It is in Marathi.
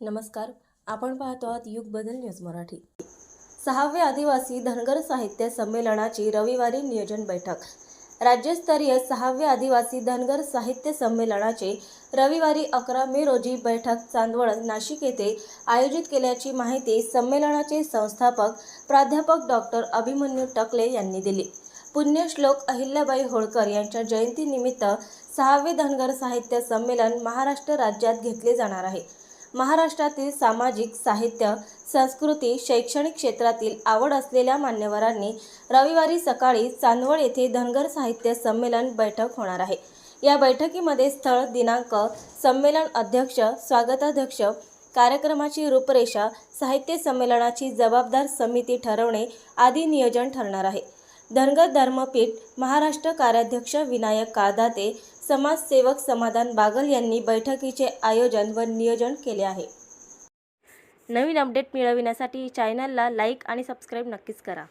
नमस्कार. आपण पाहतो आहात युग बदल न्यूज मराठी. सहावे आदिवासी धनगर साहित्य संमेलनाची रविवारी नियोजन बैठक. राज्यस्तरीय सहावे आदिवासी धनगर साहित्य संमेलनाचे रविवारी अकरा मे रोजी बैठक चांदवड नाशिक येथे आयोजित केल्याची माहिती संमेलनाचे संस्थापक प्राध्यापक डॉक्टर अभिमन्यू टकले यांनी दिली. पुण्यश्लोक अहिल्याबाई होळकर यांच्या जयंतीनिमित्त सहावे धनगर साहित्य संमेलन महाराष्ट्र राज्यात घेतले जाणार आहे. महाराष्ट्रातील सामाजिक साहित्य संस्कृती शैक्षणिक क्षेत्रातील आवड असलेल्या मान्यवरांनी रविवारी सकाळी चांदवड येथे धनगर साहित्य संमेलन बैठक होणार आहे. या बैठकीमध्ये स्थळ दिनांक संमेलन अध्यक्ष स्वागताध्यक्ष कार्यक्रमाची रूपरेषा साहित्य संमेलनाची जबाबदार समिती ठरवणे आदी नियोजन ठरणार आहे. धनगर धर्मपीठ महाराष्ट्र कार्याध्यक्ष विनायक कादाते समाजसेवक समाधान बागल यांनी बैठकीचे आयोजन व नियोजन केले आहे. नवीन अपडेट मिळविण्यासाठी चॅनलला लाईक आणि सबस्क्राईब नक्कीच करा.